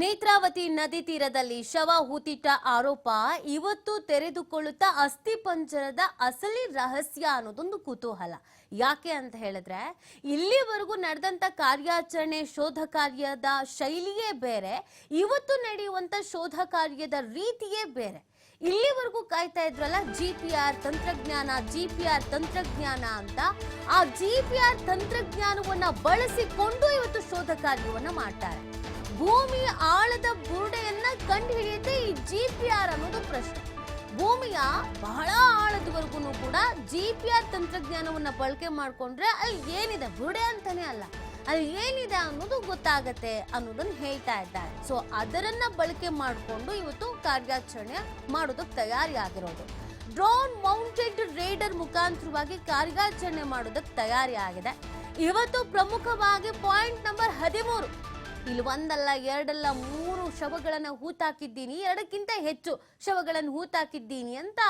ನೇತ್ರಾವತಿ ನದಿ ತೀರದಲ್ಲಿ ಶವ ಹೂತಿಟ್ಟ ಆರೋಪ ಇವತ್ತು ತೆರೆದುಕೊಳ್ಳುತ್ತಾ ಅಸ್ಥಿ ಪಂಜರದ ಅಸಲಿ ರಹಸ್ಯ ಅನ್ನೋದೊಂದು ಕುತೂಹಲ. ಯಾಕೆ ಅಂತ ಹೇಳಿದ್ರೆ, ಇಲ್ಲಿವರೆಗೂ ನಡೆದಂತ ಕಾರ್ಯಾಚರಣೆ ಶೋಧ ಕಾರ್ಯದ ಶೈಲಿಯೇ ಬೇರೆ, ಇವತ್ತು ನಡೆಯುವಂತ ಶೋಧ ಕಾರ್ಯದ ರೀತಿಯೇ ಬೇರೆ. ಇಲ್ಲಿವರೆಗೂ ಕಾಯ್ತಾ ಇದ್ರಲ್ಲ ಜಿ ಪಿ ಆರ್ ತಂತ್ರಜ್ಞಾನ, ಜಿ ಪಿ ಆರ್ ತಂತ್ರಜ್ಞಾನ ಅಂತ. ಆ ಜಿ ಪಿ ಆರ್ ತಂತ್ರಜ್ಞಾನವನ್ನ ಬಳಸಿಕೊಂಡು ಇವತ್ತು ಶೋಧ ಕಾರ್ಯವನ್ನ ಮಾಡ್ತಾರೆ. ಭೂಮಿ ಆಳದ ಬುರುಡೆಯನ್ನ ಕಂಡುಹಿಡಿಯುತ್ತೆ ಈ ಜಿ ಪಿ ಆರ್ ಅನ್ನೋದು ಪ್ರಶ್ನೆ. ಭೂಮಿಯ ಬಹಳ ಆಳದವರೆಗೂ ಕೂಡ ಜಿ ಪಿ ಆರ್ ತಂತ್ರಜ್ಞಾನವನ್ನ ಬಳಕೆ ಮಾಡಿಕೊಂಡ್ರೆ ಅಲ್ಲಿ ಏನಿದೆ? ಬುರುಡೆ ಅಂತಾನೆ ಅಲ್ಲ. ಅಲ್ಲಿ ಏನಿದೆ ಅನ್ನೋದು ಗೊತ್ತಾಗತ್ತೆ ಅನ್ನೋದನ್ನ ಹೇಳ್ತಾ ಇದ್ದಾರೆ. ಸೊ ಅದರನ್ನ ಬಳಕೆ ಮಾಡಿಕೊಂಡು ಇವತ್ತು ಕಾರ್ಯಾಚರಣೆ ಮಾಡೋದಕ್ಕೆ ತಯಾರಿಯಾಗಿರೋದು. ಡ್ರೋನ್ ಮೌಂಟೆಡ್ ರೇಡರ್ ಮುಖಾಂತರವಾಗಿ ಕಾರ್ಯಾಚರಣೆ ಮಾಡೋದಕ್ಕೆ ತಯಾರಿ ಆಗಿದೆ ಇವತ್ತು ಪ್ರಮುಖವಾಗಿ ಪಾಯಿಂಟ್ ನಂಬರ್ ಹದಿಮೂರು. ಇಲ್ಲಿ ಒಂದಲ್ಲ, ಎರಡಲ್ಲ, ಮೂರು ಶವಗಳನ್ನು ಹೂತಾಕಿದ್ದೀನಿ, ಎರಡಕ್ಕಿಂತ ಹೆಚ್ಚು ಶವಗಳನ್ನು ಹೂತಾಕಿದ್ದೀನಿ ಅಂತ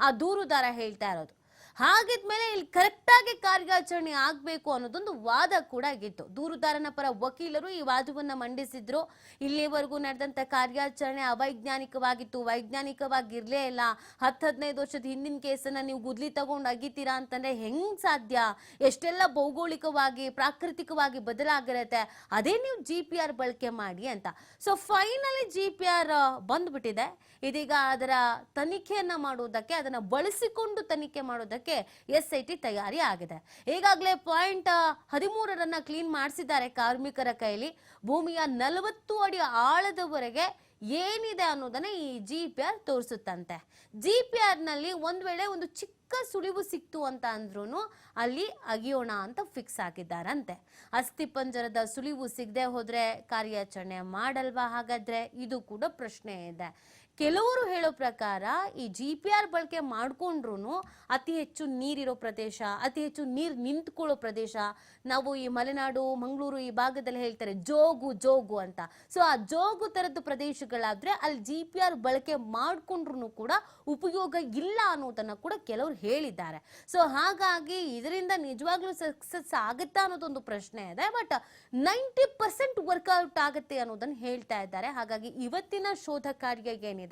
ಆ ದೂರುದಾರ ಹೇಳ್ತಾ ಇರೋದು. ಹಾಗಿದ್ಮೇಲೆ ಇಲ್ಲಿ ಕರೆಕ್ಟಾಗಿ ಕಾರ್ಯಾಚರಣೆ ಆಗಬೇಕು ಅನ್ನೋದೊಂದು ವಾದ ಕೂಡ ಆಗಿತ್ತು. ದೂರುದಾರನ ಪರ ವಕೀಲರು ಈ ವಾದವನ್ನ ಮಂಡಿಸಿದ್ರು. ಇಲ್ಲಿವರೆಗೂ ನಡೆದಂತ ಕಾರ್ಯಾಚರಣೆ ಅವೈಜ್ಞಾನಿಕವಾಗಿತ್ತು. ವೈಜ್ಞಾನಿಕವಾಗಿರ್ಲೇ ಇಲ್ಲ. ಹತ್ತು ಹದಿನೈದು ವರ್ಷದ ಹಿಂದಿನ ಕೇಸನ್ನ ನೀವು ಗುದ್ಲಿ ತಗೊಂಡು ಅಗಿತೀರಾ ಅಂತಂದ್ರೆ ಹೆಂಗ್ ಸಾಧ್ಯ? ಎಷ್ಟೆಲ್ಲ ಭೌಗೋಳಿಕವಾಗಿ, ಪ್ರಾಕೃತಿಕವಾಗಿ ಬದಲಾಗಿರುತ್ತೆ ಅದೇ ನೀವು ಜಿ ಪಿ ಆರ್ ಬಳಕೆ ಮಾಡಿ ಅಂತ. So finally G P R ಬಂದ್ಬಿಟ್ಟಿದೆ. ಇದೀಗ ಅದರ ತನಿಖೆಯನ್ನ ಮಾಡುವುದಕ್ಕೆ ಅದನ್ನ ಬಳಸಿಕೊಂಡು ತನಿಖೆ ಮಾಡೋದಕ್ಕೆ ಎಸ್ ಐ ಟಿ ತಯಾರಿ ಆಗಿದೆ. ಈಗಾಗಲೇ ಪಾಯಿಂಟ್ ಹದಿಮೂರರನ್ನ ಕ್ಲೀನ್ ಮಾಡಿಸಿದ್ದಾರೆ ಕಾರ್ಮಿಕರ ಕೈಲಿ. ಭೂಮಿಯ ನಲವತ್ತು ಅಡಿ ಆಳದವರೆಗೆ ಏನಿದೆ ಅನ್ನೋದನ್ನ ಈ ಜಿ ಪಿ ಆರ್ ತೋರಿಸುತ್ತಂತೆ. ಜಿ ಪಿ ಆರ್ನಲ್ಲಿ ಒಂದ್ ವೇಳೆ ಒಂದು ಚಿಕ್ಕ ಸುಳಿವು ಸಿಕ್ತು ಅಂತ ಅಂದ್ರೂ ಅಲ್ಲಿ ಅಗಿಯೋಣ ಅಂತ ಫಿಕ್ಸ್ ಹಾಕಿದ್ದಾರಂತೆ ಅಸ್ಥಿ ಪಂಜರದ ಸುಳಿವು ಸಿಗದೆ ಹೋದ್ರೆ ಕಾರ್ಯಾಚರಣೆ ಮಾಡಲ್ವಾ? ಹಾಗಾದ್ರೆ ಇದು ಕೂಡ ಪ್ರಶ್ನೆ ಇದೆ. ಕೆಲವರು ಹೇಳೋ ಪ್ರಕಾರ ಈ ಜಿ ಪಿ ಆರ್ ಬಳಕೆ ಮಾಡಿಕೊಂಡ್ರೂ ಅತಿ ಹೆಚ್ಚು ನೀರಿರೋ ಪ್ರದೇಶ, ಅತಿ ಹೆಚ್ಚು ನೀರು ನಿಂತ್ಕೊಳ್ಳೋ ಪ್ರದೇಶ. ನಾವು ಈ ಮಲೆನಾಡು, ಮಂಗಳೂರು ಈ ಭಾಗದಲ್ಲಿ ಹೇಳ್ತಾರೆ ಜೋಗು ಜೋಗು ಅಂತ. ಸೊ ಆ ಜೋಗು ತರದ್ದು ಪ್ರದೇಶಗಳಾದ್ರೆ ಅಲ್ಲಿ ಜಿ ಪಿ ಆರ್ ಬಳಕೆ ಮಾಡಿಕೊಂಡ್ರೂ ಕೂಡ ಉಪಯೋಗ ಇಲ್ಲ ಅನ್ನೋದನ್ನು ಕೂಡ ಕೆಲವರು ಹೇಳಿದ್ದಾರೆ. ಸೊ ಹಾಗಾಗಿ ಇದರಿಂದ ನಿಜವಾಗ್ಲೂ ಸಕ್ಸಸ್ ಆಗುತ್ತಾ ಅನ್ನೋದೊಂದು ಪ್ರಶ್ನೆ ಇದೆ. ಬಟ್ ನೈಂಟಿ ಪರ್ಸೆಂಟ್ ವರ್ಕೌಟ್ ಆಗುತ್ತೆ ಅನ್ನೋದನ್ನು ಹೇಳ್ತಾ ಇದ್ದಾರೆ. ಹಾಗಾಗಿ ಇವತ್ತಿನ ಶೋಧ ಕಾರ್ಯ ಏನಿದೆ?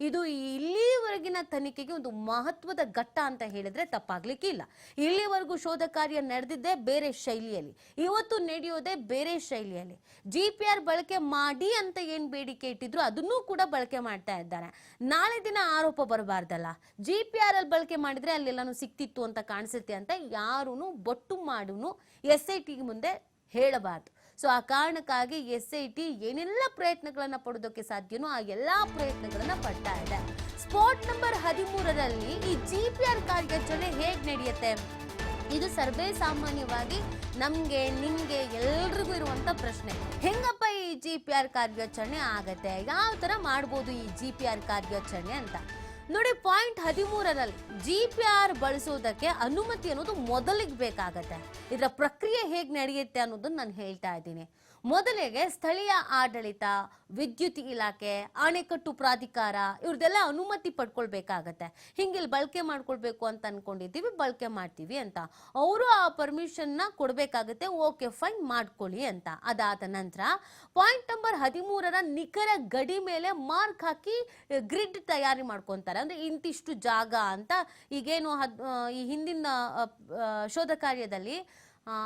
ಇದು. ಇಲ್ಲಿವರೆಗಿನ ತನಿಖೆಗೆ ಒಂದು ಮಹತ್ವದ ಘಟ್ಟ ಅಂತ ಹೇಳಿದ್ರೆ ತಪ್ಪಾಗ್ಲಿಕ್ಕೆ ಇಲ್ಲ ಇಲ್ಲಿವರೆಗೂ ಶೋಧ ಕಾರ್ಯ ನಡೆದಿದ್ದೇ ಬೇರೆ ಶೈಲಿಯಲ್ಲಿ. ಇವತ್ತು ನಡೆಯೋದೇ ಬೇರೆ ಶೈಲಿಯಲ್ಲಿ. ಜಿ ಪಿ ಆರ್ ಬಳಕೆ ಮಾಡಿ ಅಂತ ಏನ್ ಬೇಡಿಕೆ ಇಟ್ಟಿದ್ರು ಅದನ್ನೂ ಕೂಡ ಬಳಕೆ ಮಾಡ್ತಾ ಇದ್ದಾರೆ. ನಾಳೆ ದಿನ ಆರೋಪ ಬರಬಾರ್ದಲ್ಲ. ಜಿ ಪಿ ಆರ್ ಅಲ್ಲಿ ಬಳಕೆ ಮಾಡಿದ್ರೆ ಅಲ್ಲೆಲ್ಲಾನು ಸಿಕ್ತಿತ್ತು ಅಂತ ಕಾಣಿಸುತ್ತೆ ಅಂತ ಯಾರೂ ಬೊಟ್ಟು ಮಾಡುನು ಎಸ್ ಐ ಟಿ ಮುಂದೆ ಹೇಳಬಾರ್ದು. ಸೊ ಆ ಕಾರಣಕ್ಕಾಗಿ ಎಸ್ ಐ ಟಿ ಏನೆಲ್ಲ ಪ್ರಯತ್ನಗಳನ್ನ ಪಡೋದಕ್ಕೆ ಸಾಧ್ಯನೋ ಆ ಎಲ್ಲಾ ಪ್ರಯತ್ನಗಳನ್ನ ಪಡ್ತಾ ಇದೆ. ಸ್ಪಾಟ್ ನಂಬರ್ ಹದಿಮೂರರಲ್ಲಿ ಈ ಜಿ ಪಿ ಆರ್ ಕಾರ್ಯಾಚರಣೆ ಹೇಗೆ ನಡೆಯುತ್ತೆ? ಇದು ಸರ್ವೇ ಸಾಮಾನ್ಯವಾಗಿ ನಮಗೆ, ನಿಮಗೆ ಎಲ್ರಿಗೂ ಇರುವಂತ ಪ್ರಶ್ನೆ. ಹೆಂಗಪ್ಪ ಈ ಜಿ ಪಿ ಆರ್ ಕಾರ್ಯಾಚರಣೆ ಆಗತ್ತೆ? ಯಾವ ತರ ಮಾಡ್ಬೋದು ಈ ಜಿ ಪಿ ಆರ್ ಕಾರ್ಯಾಚರಣೆ ಅಂತ? ನೋಡಿ ಪಾಯಿಂಟ್ ಹದಿಮೂರರಲ್ಲಿ ಜಿ ಪಿ ಆರ್ ಬಳಸೋದಕ್ಕೆ ಅನುಮತಿ ಅನ್ನೋದು ಮೊದಲಿಗೆ ಬೇಕಾಗತ್ತೆ. ಇದರ ಪ್ರಕ್ರಿಯೆ ಹೇಗೆ ನಡೆಯುತ್ತೆ ಅನ್ನೋದನ್ನು ನಾನು ಹೇಳ್ತಾ ಇದ್ದೀನಿ. ಮೊದಲಿಗೆ ಸ್ಥಳೀಯ ಆಡಳಿತ, ವಿದ್ಯುತ್ ಇಲಾಖೆ, ಅಣೆಕಟ್ಟು ಪ್ರಾಧಿಕಾರ ಇವ್ರದ್ದೆಲ್ಲ ಅನುಮತಿ ಪಡ್ಕೊಳ್ಬೇಕಾಗತ್ತೆ. ಹಿಂಗಿಲ್ಲಿ ಬಳಕೆ ಮಾಡ್ಕೊಳ್ಬೇಕು ಅಂತ ಅನ್ಕೊಂಡಿದ್ದೀವಿ, ಬಳಕೆ ಮಾಡ್ತೀವಿ ಅಂತ. ಅವರು ಆ ಪರ್ಮಿಷನ್ನ ಕೊಡಬೇಕಾಗುತ್ತೆ ಓಕೆ ಫೈನ್ ಮಾಡ್ಕೊಳ್ಳಿ ಅಂತ. ಅದಾದ ನಂತರ ಪಾಯಿಂಟ್ ನಂಬರ್ ಹದಿಮೂರರ ನಿಖರ ಗಡಿ ಮೇಲೆ ಮಾರ್ಕ್ ಹಾಕಿ ಗ್ರಿಡ್ ತಯಾರಿ ಮಾಡ್ಕೊತಾರೆ. ಅಂದ್ರೆ ಇಂತಿಷ್ಟು ಜಾಗ ಅಂತ ಈಗೇನು ಈ ಹಿಂದಿನ ಶೋಧ ಕಾರ್ಯದಲ್ಲಿ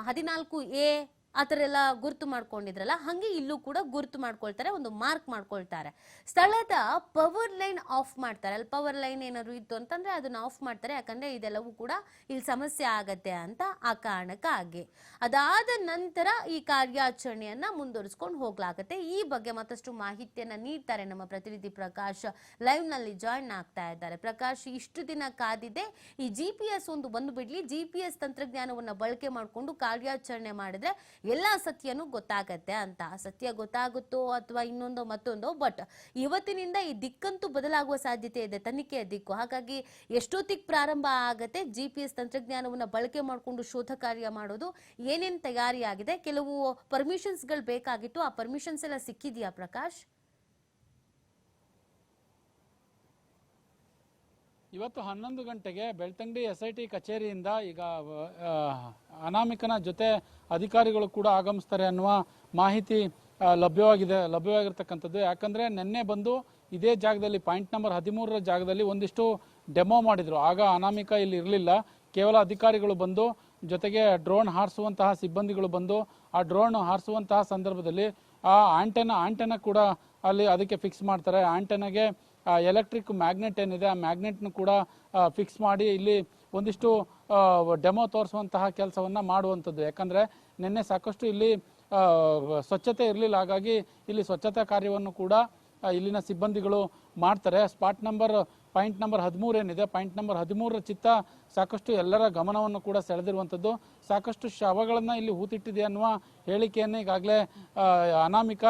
ಹದಿನಾಲ್ಕು ಎ ಆ ಥರ ಎಲ್ಲ ಗುರುತು ಮಾಡ್ಕೊಂಡಿದ್ರಲ್ಲ, ಹಾಗೆ ಇಲ್ಲೂ ಕೂಡ ಗುರುತು ಮಾಡ್ಕೊಳ್ತಾರೆ, ಒಂದು ಮಾರ್ಕ್ ಮಾಡ್ಕೊಳ್ತಾರೆ. ಸ್ಥಳದ ಪವರ್ ಲೈನ್ ಆಫ್ ಮಾಡ್ತಾರೆ. ಅಲ್ಲಿ ಪವರ್ ಲೈನ್ ಏನಾದ್ರು ಇತ್ತು ಅಂತಂದ್ರೆ ಅದನ್ನ ಆಫ್ ಮಾಡ್ತಾರೆ, ಯಾಕಂದ್ರೆ ಇದೆಲ್ಲವೂ ಕೂಡ ಇಲ್ಲಿ ಸಮಸ್ಯೆ ಆಗತ್ತೆ ಅಂತ ಆ ಕಾರಣಕ್ಕಾಗಿ ಅದಾದ ನಂತರ ಈ ಕಾರ್ಯಾಚರಣೆಯನ್ನ ಮುಂದುವರಿಸ್ಕೊಂಡು ಹೋಗ್ಲಾಗತ್ತೆ. ಈ ಬಗ್ಗೆ ಮತ್ತಷ್ಟು ಮಾಹಿತಿಯನ್ನ ನೀಡ್ತಾರೆ ನಮ್ಮ ಪ್ರತಿನಿಧಿ ಪ್ರಕಾಶ್. ಲೈವ್ನಲ್ಲಿ ಜಾಯಿನ್ ಆಗ್ತಾ ಇದ್ದಾರೆ. ಪ್ರಕಾಶ್, ಇಷ್ಟು ದಿನ ಕಾದಿದೆ. ಈ ಜಿ ಪಿ ಎಸ್ ಒಂದು ಬಂದು ಬಿಡ್ಲಿ. ಜಿ ಪಿ ಎಸ್ ತಂತ್ರಜ್ಞಾನವನ್ನ ಬಳಕೆ ಮಾಡಿಕೊಂಡು ಕಾರ್ಯಾಚರಣೆ ಮಾಡಿದ್ರೆ ಎಲ್ಲ ಸತ್ಯನೂ ಗೊತ್ತಾಗತ್ತೆ ಅಂತ. ಸತ್ಯ ಗೊತ್ತಾಗುತ್ತೋ ಅಥವಾ ಇನ್ನೊಂದೋ ಮತ್ತೊಂದೋ ಬಟ್ ಇವತ್ತಿನಿಂದ ಈ ದಿಕ್ಕಂತೂ ಬದಲಾಗುವ ಸಾಧ್ಯತೆ ಇದೆ ತನಿಖೆಯ ದಿಕ್ಕು. ಹಾಗಾಗಿ ಎಷ್ಟೊತ್ತಿಗೆ ಪ್ರಾರಂಭ ಆಗತ್ತೆ ಜಿ ಪಿ ಎಸ್ ತಂತ್ರಜ್ಞಾನವನ್ನು ಬಳಕೆ ಮಾಡಿಕೊಂಡು ಶೋಧ ಕಾರ್ಯ ಮಾಡೋದು, ಏನೇನು ತಯಾರಿ ಆಗಿದೆ ಕೆಲವು ಪರ್ಮಿಷನ್ಸ್ಗಳು ಬೇಕಾಗಿತ್ತು, ಆ ಪರ್ಮಿಷನ್ಸ್ ಎಲ್ಲ ಸಿಕ್ಕಿದೆಯಾ ಪ್ರಕಾಶ್? ಇವತ್ತು ಹನ್ನೊಂದು ಗಂಟೆಗೆ ಬೆಳ್ತಂಗಡಿ ಎಸ್ ಐ ಟಿ ಕಚೇರಿಯಿಂದ ಈಗ ಅನಾಮಿಕನ ಜೊತೆ ಅಧಿಕಾರಿಗಳು ಕೂಡ ಆಗಮಿಸ್ತಾರೆ ಅನ್ನುವ ಮಾಹಿತಿ ಲಭ್ಯವಾಗಿದೆ, ಲಭ್ಯವಾಗಿರ್ತಕ್ಕಂಥದ್ದು. ಯಾಕಂದ್ರೆ ನಿನ್ನೆ ಬಂದು ಇದೇ ಜಾಗದಲ್ಲಿ, ಪಾಯಿಂಟ್ ನಂಬರ್ ಹದಿಮೂರರ ಜಾಗದಲ್ಲಿ ಒಂದಿಷ್ಟು ಡೆಮೋ ಮಾಡಿದರು. ಆಗ ಅನಾಮಿಕ ಇಲ್ಲಿ ಇರಲಿಲ್ಲ. ಕೇವಲ ಅಧಿಕಾರಿಗಳು ಬಂದು ಜೊತೆಗೆ ಡ್ರೋನ್ ಹಾರಿಸುವಂತಹ ಸಿಬ್ಬಂದಿಗಳು ಬಂದು ಆ ಡ್ರೋನ್ ಹಾರಿಸುವಂತಹ ಸಂದರ್ಭದಲ್ಲಿ ಆ ಆಂಟೆನ ಆಂಟೆನ ಕೂಡ ಅಲ್ಲಿ ಅದಕ್ಕೆ ಫಿಕ್ಸ್ ಮಾಡ್ತಾರೆ. ಆಂಟೆನಾಗೆ ಎಲೆಕ್ಟ್ರಿಕ್ ಮ್ಯಾಗ್ನೆಟ್ ಏನಿದೆ, ಆ ಮ್ಯಾಗ್ನೆಟ್ನ ಕೂಡ ಫಿಕ್ಸ್ ಮಾಡಿ ಇಲ್ಲಿ ಒಂದಿಷ್ಟು ಡೆಮೋ ತೋರಿಸುವಂತಹ ಕೆಲಸವನ್ನು ಮಾಡುವಂಥದ್ದು. ಯಾಕಂದರೆ ನಿನ್ನೆ ಸಾಕಷ್ಟು ಇಲ್ಲಿ ಸ್ವಚ್ಛತೆ ಇರಲಿಲ್ಲ. ಹಾಗಾಗಿ ಇಲ್ಲಿ ಸ್ವಚ್ಛತಾ ಕಾರ್ಯವನ್ನು ಕೂಡ ಇಲ್ಲಿನ ಸಿಬ್ಬಂದಿಗಳು ಮಾಡ್ತಾರೆ. ಸ್ಪಾಟ್ ನಂಬರ್ ಪಾಯಿಂಟ್ ನಂಬರ್ ಹದಿಮೂರು ಏನಿದೆ? ಪಾಯಿಂಟ್ ನಂಬರ್ ಹದಿಮೂರರ ಚಿತ್ತ ಸಾಕಷ್ಟು ಎಲ್ಲರ ಗಮನವನ್ನು ಕೂಡ ಸೆಳೆದಿರುವಂಥದ್ದು. ಸಾಕಷ್ಟು ಶವಗಳನ್ನು ಇಲ್ಲಿ ಹೂತಿಟ್ಟಿದೆ ಅನ್ನುವ ಹೇಳಿಕೆಯನ್ನು ಈಗಾಗಲೇ ಅನಾಮಿಕ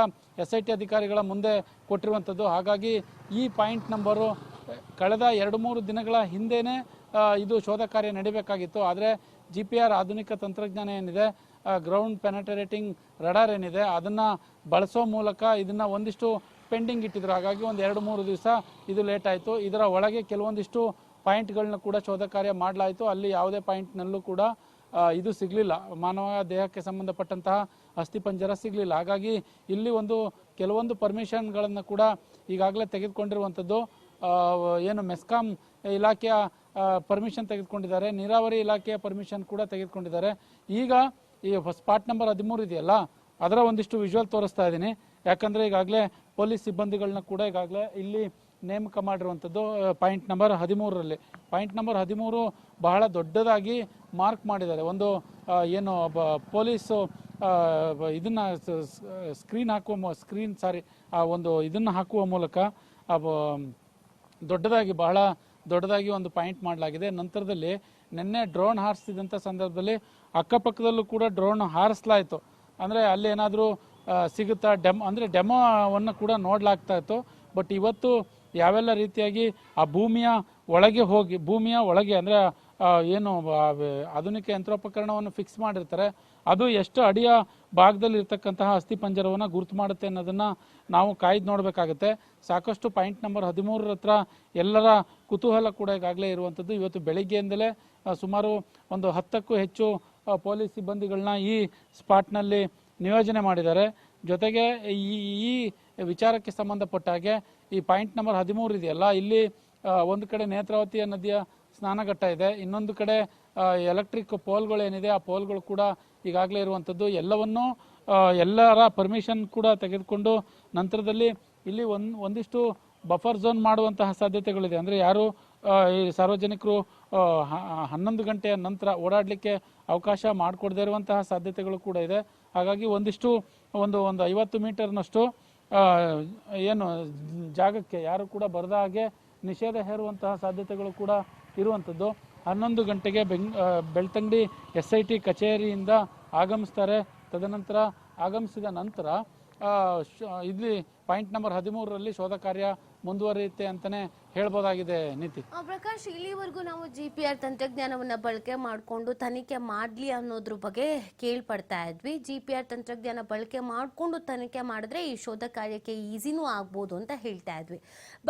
ಎಸ್ ಐ ಟಿ ಅಧಿಕಾರಿಗಳ ಮುಂದೆ ಕೊಟ್ಟಿರುವಂಥದ್ದು. ಹಾಗಾಗಿ ಈ ಪಾಯಿಂಟ್ ನಂಬರು ಕಳೆದ ಎರಡು ಮೂರು ದಿನಗಳ ಹಿಂದೆಯೇ ಇದು ಶೋಧ ಕಾರ್ಯ ನಡಿಬೇಕಾಗಿತ್ತು. ಆದರೆ ಜಿ ಪಿ ಆರ್ ಆಧುನಿಕ ತಂತ್ರಜ್ಞಾನ ಏನಿದೆ ಗ್ರೌಂಡ್ ಪೆನಟರೇಟಿಂಗ್ ರಡಾರ್ ಏನಿದೆ, ಅದನ್ನು ಬಳಸೋ ಮೂಲಕ ಇದನ್ನು ಒಂದಿಷ್ಟು ಪೆಂಡಿಂಗ್ ಇಟ್ಟಿದ್ರು. ಹಾಗಾಗಿ ಒಂದು ಎರಡು ಮೂರು ದಿವಸ ಇದು ಲೇಟ್ ಆಯಿತು. ಇದರ ಒಳಗೆ ಕೆಲವೊಂದಿಷ್ಟು ಪಾಯಿಂಟ್ಗಳನ್ನ ಕೂಡ ಶೋಧ ಕಾರ್ಯ ಮಾಡಲಾಯಿತು. ಅಲ್ಲಿ ಯಾವುದೇ ಪಾಯಿಂಟ್ನಲ್ಲೂ ಕೂಡ ಇದು ಸಿಗಲಿಲ್ಲ. ಮಾನವ ದೇಹಕ್ಕೆ ಸಂಬಂಧಪಟ್ಟಂತಹ ಅಸ್ಥಿಪಂಜರ ಸಿಗಲಿಲ್ಲ. ಹಾಗಾಗಿ ಇಲ್ಲಿ ಒಂದು ಕೆಲವೊಂದು ಪರ್ಮಿಷನ್ಗಳನ್ನು ಕೂಡ ಈಗಾಗಲೇ ತೆಗೆದುಕೊಂಡಿರುವಂಥದ್ದು ಏನು ಮೆಸ್ಕಾಂ ಇಲಾಖೆಯ ಪರ್ಮಿಷನ್ ತೆಗೆದುಕೊಂಡಿದ್ದಾರೆ. ನೀರಾವರಿ ಇಲಾಖೆಯ ಪರ್ಮಿಷನ್ ಕೂಡ ತೆಗೆದುಕೊಂಡಿದ್ದಾರೆ. ಈಗ ಈ ಸ್ಪಾಟ್ ನಂಬರ್ ಹದಿಮೂರು ಇದೆಯಲ್ಲ, ಅದರ ಒಂದಿಷ್ಟು ವಿಜುವಲ್ ತೋರಿಸ್ತಾ ಇದ್ದೀನಿ. ಯಾಕಂದ್ರೆ ಈಗಾಗಲೇ ಪೊಲೀಸ್ ಸಿಬ್ಬಂದಿಗಳನ್ನ ಕೂಡ ಈಗಾಗಲೇ ಇಲ್ಲಿ ನೇಮಕ ಮಾಡಿರುವಂಥದ್ದು ಪಾಯಿಂಟ್ ನಂಬರ್ ಹದಿಮೂರರಲ್ಲಿ. ಪಾಯಿಂಟ್ ನಂಬರ್ ಹದಿಮೂರು ಬಹಳ ದೊಡ್ಡದಾಗಿ ಮಾರ್ಕ್ ಮಾಡಿದ್ದಾರೆ. ಒಂದು ಏನು, ಬ, ಪೊಲೀಸು ಇದನ್ನ ಸ್ಕ್ರೀನ್ ಹಾಕುವ ಸ್ಕ್ರೀನ್, ಸಾರಿ, ಆ, ಒಂದು ಇದನ್ನ ಹಾಕುವ ಮೂಲಕ ದೊಡ್ಡದಾಗಿ, ಬಹಳ ದೊಡ್ಡದಾಗಿ ಒಂದು ಪಾಯಿಂಟ್ ಮಾಡಲಾಗಿದೆ. ನಂತರದಲ್ಲಿ ನಿನ್ನೆ ಡ್ರೋನ್ ಹಾರಿಸಿದಂಥ ಸಂದರ್ಭದಲ್ಲಿ ಅಕ್ಕಪಕ್ಕದಲ್ಲೂ ಕೂಡ ಡ್ರೋನ್ ಹಾರಿಸಲಾಯಿತು. ಅಂದರೆ ಅಲ್ಲಿ ಏನಾದರೂ ಸಿಗುತ್ತಾ? ಡೆಮ್, ಅಂದರೆ ಡೆಮೋವನ್ನು ಕೂಡ ನೋಡಲಾಗ್ತಾ ಇತ್ತು. ಬಟ್ ಇವತ್ತು ಯಾವೆಲ್ಲ ರೀತಿಯಾಗಿ ಆ ಭೂಮಿಯ ಒಳಗೆ ಹೋಗಿ, ಭೂಮಿಯ ಒಳಗೆ ಅಂದರೆ ಏನು ಆಧುನಿಕ ಯಂತ್ರೋಪಕರಣವನ್ನು ಫಿಕ್ಸ್ ಮಾಡಿರ್ತಾರೆ. ಅದು ಎಷ್ಟು ಅಡಿಯ ಭಾಗದಲ್ಲಿ ಇರ್ತಕ್ಕಂತಹ ಅಸ್ಥಿಪಂಜರವನ್ನು ಗುರುತು ಮಾಡುತ್ತೆ ಅನ್ನೋದನ್ನು ನಾವು ಕಾಯ್ದು ನೋಡಬೇಕಾಗುತ್ತೆ. ಸಾಕಷ್ಟು ಪಾಯಿಂಟ್ ನಂಬರ್ ಹದಿಮೂರರ ಹತ್ರ ಎಲ್ಲರ ಕುತೂಹಲ ಕೂಡ ಈಗಾಗಲೇ ಇರುವಂಥದ್ದು. ಇವತ್ತು ಬೆಳಿಗ್ಗೆಯಿಂದಲೇ ಸುಮಾರು ಒಂದು ಹತ್ತಕ್ಕೂ ಹೆಚ್ಚು ಪೊಲೀಸ್ ಸಿಬ್ಬಂದಿಗಳನ್ನ ಈ ಸ್ಪಾಟ್ನಲ್ಲಿ ನಿಯೋಜನೆ ಮಾಡಿದ್ದಾರೆ. ಜೊತೆಗೆ ಈ ಈ ವಿಚಾರಕ್ಕೆ ಸಂಬಂಧಪಟ್ಟ ಹಾಗೆ ಈ ಪಾಯಿಂಟ್ ನಂಬರ್ ಹದಿಮೂರು ಇದೆಯಲ್ಲ, ಇಲ್ಲಿ ಒಂದು ಕಡೆ ನೇತ್ರಾವತಿಯ ನದಿಯ ಸ್ನಾನಘಟ್ಟ ಇದೆ, ಇನ್ನೊಂದು ಕಡೆ ಎಲೆಕ್ಟ್ರಿಕ್ ಪೋಲ್ಗಳು ಏನಿದೆ, ಆ ಪೋಲ್ಗಳು ಕೂಡ ಈಗಾಗಲೇ ಇರುವಂಥದ್ದು. ಎಲ್ಲವನ್ನೂ ಎಲ್ಲರ ಪರ್ಮಿಷನ್ ಕೂಡ ತೆಗೆದುಕೊಂಡು ನಂತರದಲ್ಲಿ ಇಲ್ಲಿ ಒಂದ್ ಒಂದಿಷ್ಟು ಬಫರ್ ಝೋನ್ ಮಾಡುವಂತಹ ಸಾಧ್ಯತೆಗಳಿದೆ. ಅಂದರೆ ಯಾರು ಈ ಸಾರ್ವಜನಿಕರು ಹನ್ನೊಂದು ಗಂಟೆಯ ನಂತರ ಓಡಾಡಲಿಕ್ಕೆ ಅವಕಾಶ ಮಾಡಿಕೊಡದೇ ಇರುವಂತಹ ಸಾಧ್ಯತೆಗಳು ಕೂಡ ಇದೆ. ಹಾಗಾಗಿ ಒಂದಿಷ್ಟು ಒಂದು ಒಂದು ಐವತ್ತು ಮೀಟರ್ನಷ್ಟು ಏನು ಜಾಗಕ್ಕೆ ಯಾರು ಕೂಡ ಬರದ ಹಾಗೆ ನಿಷೇಧ ಹೇರುವಂತಹ ಸಾಧ್ಯತೆಗಳು ಕೂಡ ಇರುವಂಥದ್ದು. ಹನ್ನೊಂದು ಗಂಟೆಗೆ ಬೆಂಗ್ ಬೆಳ್ತಂಗಡಿ ಎಸ್ ಐ ಟಿ ಕಚೇರಿಯಿಂದ ಆಗಮಿಸ್ತಾರೆ. ತದನಂತರ ಆಗಮಿಸಿದ ನಂತರ ಇಲ್ಲಿ ಪಾಯಿಂಟ್ ನಂಬರ್ ಹದಿಮೂರರಲ್ಲಿ ಶೋಧ ಕಾರ್ಯ ಮುಂದುವರಿಯುತ್ತೆ ಅಂತಾನೆ ಹೇಳ್ಬೋದಾಗಿದೆ ನೀತಿ. ಪ್ರಕಾಶ್, ಇಲ್ಲಿವರೆಗೂ ನಾವು ಜಿ ಪಿ ಆರ್ ತಂತ್ರಜ್ಞಾನವನ್ನ ಬಳಕೆ ಮಾಡಿಕೊಂಡು ತನಿಖೆ ಮಾಡ್ಲಿ ಅನ್ನೋದ್ರ ಬಗ್ಗೆ ಕೇಳ್ಪಡ್ತಾ ಇದ್ವಿ. ಜಿ ಪಿ ಆರ್ ತಂತ್ರಜ್ಞಾನ ಬಳಕೆ ಮಾಡಿಕೊಂಡು ತನಿಖೆ ಮಾಡಿದ್ರೆ ಈ ಶೋಧ ಕಾರ್ಯಕ್ಕೆ ಈಸಿನೂ ಆಗ್ಬೋದು ಅಂತ ಹೇಳ್ತಾ ಇದ್ವಿ.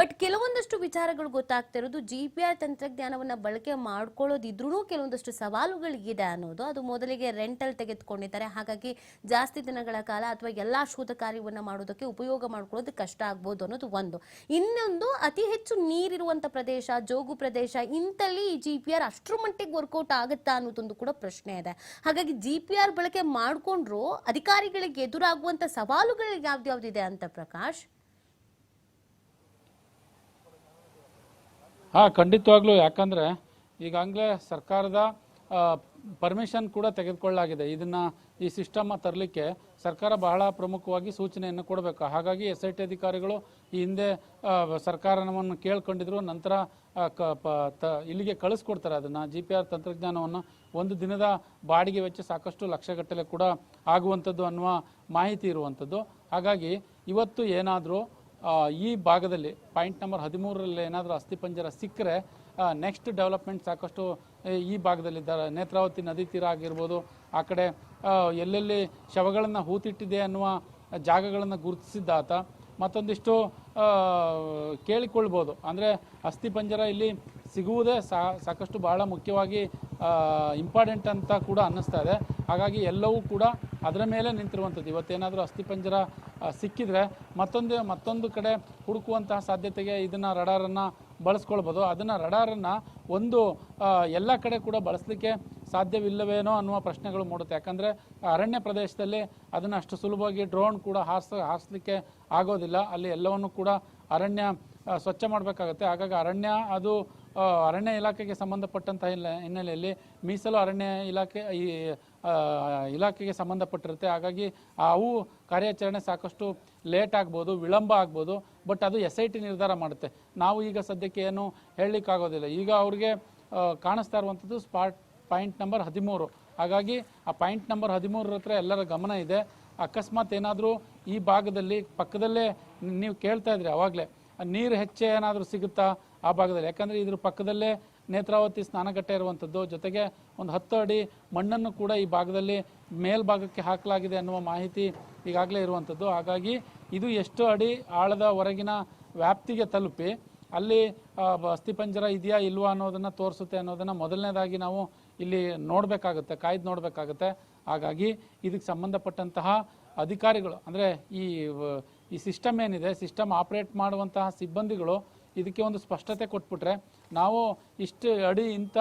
ಬಟ್ ಕೆಲವೊಂದಷ್ಟು ವಿಚಾರಗಳು ಗೊತ್ತಾಗ್ತಾ ಇರೋದು ಜಿ ಪಿ ಆರ್ ತಂತ್ರಜ್ಞಾನವನ್ನ ಬಳಕೆ ಮಾಡ್ಕೊಳ್ಳೋದಿದ್ರೂ ಕೆಲವೊಂದಷ್ಟು ಸವಾಲುಗಳಿಗಿದೆ ಅನ್ನೋದು. ಅದು ಮೊದಲಿಗೆ ರೆಂಟಲ್ ತೆಗೆದುಕೊಂಡಿದ್ದಾರೆ. ಹಾಗಾಗಿ ಜಾಸ್ತಿ ದಿನಗಳ ಕಾಲ ಅಥವಾ ಎಲ್ಲ ಶೋಧ ಕಾರ್ಯವನ್ನ ಮಾಡೋದಕ್ಕೆ ಉಪಯೋಗ ಮಾಡ್ಕೊಳ್ಳೋದು ಕಷ್ಟ ಆಗ್ಬೋದು ಅನ್ನೋದು ಒಂದು. ಇನ್ನೊಂದು, ಅತಿ ಹೆಚ್ಚು ನೀರಿರುವಂಥ ಪ್ರದೇಶ, ಜೋಗು ಪ್ರದೇಶ, ಇಂತಲ್ಲಿ ಈ ಜಿ ಪಿ ಆರ್ ಅಷ್ಟರ ಮಟ್ಟಿಗೆ ವರ್ಕೌಟ್ ಆಗುತ್ತಾ ಅನ್ನೋದೊಂದು ಕೂಡ ಪ್ರಶ್ನೆ ಇದೆ. ಹಾಗಾಗಿ ಜಿ ಪಿ ಆರ್ ಬಳಕೆ ಮಾಡ್ಕೊಂಡ್ರು ಅಧಿಕಾರಿಗಳಿಗೆ ಎದುರಾಗುವಂತ ಸವಾಲುಗಳು ಯಾವ್ದ್ಯಾವ್ದಿದೆ ಅಂತ ಪ್ರಕಾಶ್? ಹಾ, ಖಂಡಿತವಾಗ್ಲೂ. ಯಾಕಂದ್ರೆ ಈಗಾಗಲೇ ಸರ್ಕಾರದ ಪರ್ಮಿಷನ್ ಕೂಡ ತೆಗೆದುಕೊಳ್ಳಲಾಗಿದೆ. ಇದನ್ನ ಈ ಸಿಸ್ಟಮ್ ತರಲಿಕ್ಕೆ ಸರ್ಕಾರ ಬಹಳ ಪ್ರಮುಖವಾಗಿ ಸೂಚನೆಯನ್ನು ಕೊಡಬೇಕು. ಹಾಗಾಗಿ ಎಸ್ ಐ ಟಿ ಅಧಿಕಾರಿಗಳು ಈ ಹಿಂದೆ ಸರ್ಕಾರವನ್ನು ಕೇಳ್ಕೊಂಡಿದ್ರು, ನಂತರ ಕ- ಪ- ತ- ಇಲ್ಲಿಗೆ ಕಳಿಸ್ಕೊಡ್ತಾರೆ ಅದನ್ನು. ಜಿ ಪಿ ಆರ್ ತಂತ್ರಜ್ಞಾನವನ್ನು ಒಂದು ದಿನದ ಬಾಡಿಗೆ ವೆಚ್ಚ ಸಾಕಷ್ಟು ಲಕ್ಷಗಟ್ಟಲೆ ಕೂಡ ಆಗುವಂಥದ್ದು ಅನ್ನುವ ಮಾಹಿತಿ ಇರುವಂಥದ್ದು. ಹಾಗಾಗಿ ಇವತ್ತು ಏನಾದರೂ ಈ ಭಾಗದಲ್ಲಿ, ಪಾಯಿಂಟ್ ನಂಬರ್ ಹದಿಮೂರರಲ್ಲಿ ಏನಾದರೂ ಅಸ್ಥಿಪಂಜರ ಸಿಕ್ಕರೆ ನೆಕ್ಸ್ಟ್ ಡೆವಲಪ್ಮೆಂಟ್ ಸಾಕಷ್ಟು, ಈ ಭಾಗದಲ್ಲಿ ನೇತ್ರಾವತಿ ನದಿ ತೀರ ಆಗಿರ್ಬೋದು, ಆ ಕಡೆ ಎಲ್ಲೆಲ್ಲಿ ಶವಗಳನ್ನು ಹೂತಿಟ್ಟಿದೆ ಅನ್ನುವ ಜಾಗಗಳನ್ನು ಗುರುತಿಸಿದ್ದಾತ ಮತ್ತೊಂದಿಷ್ಟು ಕೇಳಿಕೊಳ್ಬೋದು. ಅಂದರೆ ಅಸ್ಥಿಪಂಜರ ಇಲ್ಲಿ ಸಿಗುವುದೇ ಸಾಕಷ್ಟು ಬಹಳ ಮುಖ್ಯವಾಗಿ ಇಂಪಾರ್ಟೆಂಟ್ ಅಂತ ಕೂಡ ಅನ್ನಿಸ್ತಾ ಇದೆ. ಹಾಗಾಗಿ ಎಲ್ಲವೂ ಕೂಡ ಅದರ ಮೇಲೆ ನಿಂತಿರುವಂಥದ್ದು. ಇವತ್ತೇನಾದರೂ ಅಸ್ಥಿಪಂಜರ ಸಿಕ್ಕಿದರೆ ಮತ್ತೊಂದು ಮತ್ತೊಂದು ಕಡೆ ಹುಡುಕುವಂತಹ ಸಾಧ್ಯತೆಗೆ ಇದನ್ನು ರಡಾರನ್ನು ಬಳಸ್ಕೊಳ್ಬೋದು. ಅದನ್ನು ರಡಾರನ್ನು ಒಂದು ಎಲ್ಲ ಕಡೆ ಕೂಡ ಬಳಸಲಿಕ್ಕೆ ಸಾಧ್ಯವಿಲ್ಲವೇನೋ ಅನ್ನುವ ಪ್ರಶ್ನೆಗಳು ಮೂಡುತ್ತೆ. ಯಾಕಂದರೆ ಅರಣ್ಯ ಪ್ರದೇಶದಲ್ಲಿ ಅದನ್ನು ಅಷ್ಟು ಸುಲಭವಾಗಿ ಡ್ರೋನ್ ಕೂಡ ಹಾರಿಸ, ಹಾರಿಸ್ಲಿಕ್ಕೆ ಆಗೋದಿಲ್ಲ. ಅಲ್ಲಿ ಎಲ್ಲವನ್ನು ಕೂಡ ಅರಣ್ಯ ಸ್ವಚ್ಛ ಮಾಡಬೇಕಾಗುತ್ತೆ. ಹಾಗಾಗಿ ಅರಣ್ಯ ಅದು ಅರಣ್ಯ ಇಲಾಖೆಗೆ ಸಂಬಂಧಪಟ್ಟಂತಹ ಹಿನ್ನೆ- ಹಿನ್ನೆಲೆಯಲ್ಲಿ ಮೀಸಲು ಅರಣ್ಯ ಇಲಾಖೆ, ಈ ಇಲಾಖೆಗೆ ಸಂಬಂಧಪಟ್ಟಿರುತ್ತೆ. ಹಾಗಾಗಿ ಅವು ಕಾರ್ಯಾಚರಣೆ ಸಾಕಷ್ಟು ಲೇಟ್ ಆಗ್ಬೋದು, ವಿಳಂಬ ಆಗ್ಬೋದು, ಬಟ್ ಅದು ಎಸ್ ಐ ಟಿ ನಿರ್ಧಾರ ಮಾಡುತ್ತೆ. ನಾವು ಈಗ ಸದ್ಯಕ್ಕೆ ಏನು ಹೇಳಲಿಕ್ಕಾಗೋದಿಲ್ಲ. ಈಗ ಅವ್ರಿಗೆ ಕಾಣಿಸ್ತಾ ಇರುವಂಥದ್ದು ಸ್ಪಾಟ್ ಪಾಯಿಂಟ್ ನಂಬರ್ ಹದಿಮೂರು. ಹಾಗಾಗಿ ಆ ಪಾಯಿಂಟ್ ನಂಬರ್ ಹದಿಮೂರರ ಹತ್ರ ಎಲ್ಲರ ಗಮನ ಇದೆ. ಅಕಸ್ಮಾತ್ ಏನಾದರೂ ಈ ಭಾಗದಲ್ಲಿ, ಪಕ್ಕದಲ್ಲೇ ನೀವು ಕೇಳ್ತಾ ಇದ್ರಿ ಅವಾಗಲೇ, ನೀರು ಹೆಚ್ಚೆ ಏನಾದರೂ ಸಿಗುತ್ತಾ ಆ ಭಾಗದಲ್ಲಿ? ಯಾಕಂದರೆ ಇದ್ರ ಪಕ್ಕದಲ್ಲೇ ನೇತ್ರಾವತಿ ಸ್ನಾನಘಟ್ಟೆ ಇರುವಂಥದ್ದು. ಜೊತೆಗೆ ಒಂದು ಹತ್ತು ಅಡಿ ಮಣ್ಣನ್ನು ಕೂಡ ಈ ಭಾಗದಲ್ಲಿ ಮೇಲ್ಭಾಗಕ್ಕೆ ಹಾಕಲಾಗಿದೆ ಅನ್ನುವ ಮಾಹಿತಿ ಈಗಾಗಲೇ ಇರುವಂಥದ್ದು. ಹಾಗಾಗಿ ಇದು ಎಷ್ಟು ಅಡಿ ಆಳದ ಹೊರಗಿನ ವ್ಯಾಪ್ತಿಗೆ ತಲುಪಿ, ಅಲ್ಲಿ ಅಸ್ಥಿಪಂಜರ ಇದೆಯಾ ಇಲ್ವಾ ಅನ್ನೋದನ್ನು ತೋರಿಸುತ್ತೆ ಅನ್ನೋದನ್ನು ಮೊದಲನೇದಾಗಿ ನಾವು ಇಲ್ಲಿ ನೋಡಬೇಕಾಗುತ್ತೆ, ಕಾಯ್ದು ನೋಡಬೇಕಾಗುತ್ತೆ. ಹಾಗಾಗಿ ಇದಕ್ಕೆ ಸಂಬಂಧಪಟ್ಟಂತಹ ಅಧಿಕಾರಿಗಳು, ಅಂದರೆ ಈ ಈ ಸಿಸ್ಟಮ್ ಏನಿದೆ, ಸಿಸ್ಟಮ್ ಆಪ್ರೇಟ್ ಮಾಡುವಂತಹ ಸಿಬ್ಬಂದಿಗಳು ಇದಕ್ಕೆ ಒಂದು ಸ್ಪಷ್ಟತೆ ಕೊಟ್ಬಿಟ್ರೆ ನಾವು ಇಷ್ಟು ಅಡಿ, ಇಂಥ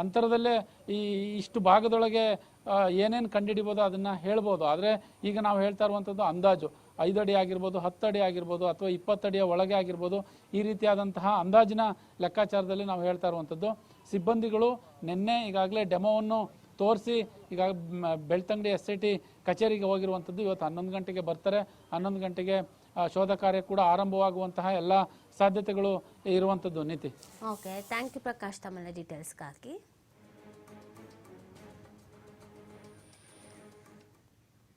ಅಂತರದಲ್ಲೇ ಈ, ಇಷ್ಟು ಭಾಗದೊಳಗೆ ಏನೇನು ಕಂಡುಹಿಡಿಬೋದು ಅದನ್ನು ಹೇಳ್ಬೋದು. ಆದರೆ ಈಗ ನಾವು ಹೇಳ್ತಾ ಇರುವಂಥದ್ದು ಅಂದಾಜು. ಐದು ಅಡಿ ಆಗಿರ್ಬೋದು, ಹತ್ತು ಅಡಿ ಆಗಿರ್ಬೋದು ಅಥವಾ ಇಪ್ಪತ್ತಡಿಯ ಒಳಗೆ ಆಗಿರ್ಬೋದು, ಈ ರೀತಿಯಾದಂತಹ ಅಂದಾಜಿನ ಲೆಕ್ಕಾಚಾರದಲ್ಲಿ ನಾವು ಹೇಳ್ತಾ ಇರುವಂಥದ್ದು. ಸಿಬ್ಬಂದಿಗಳು ನಿನ್ನೆ ಈಗಾಗಲೇ ಡೆಮೋವನ್ನು ತೋರಿಸಿ, ಈಗ ಬೆಳ್ತಂಗಡಿ ಎಸ್ ಐ ಟಿ ಕಚೇರಿಗೆ ಹೋಗಿರುವಂಥದ್ದು ಇವತ್ತು ಹನ್ನೊಂದು ಗಂಟೆಗೆ ಬರ್ತಾರೆ. ಹನ್ನೊಂದು ಗಂಟೆಗೆ ಶೋಧ ಕಾರ್ಯ ಕೂಡ ಆರಂಭವಾಗುವಂತಹ ಎಲ್ಲ ಸಾಧ್ಯತೆಗಳು ಇರುವಂಥದ್ದು. ನೀತಿ. ಓಕೆ ಥ್ಯಾಂಕ್ ಯು ಪ್ರಕಾಶ್ ತಮ್ಮ ಡೀಟೇಲ್ಸ್ಗಾಗಿ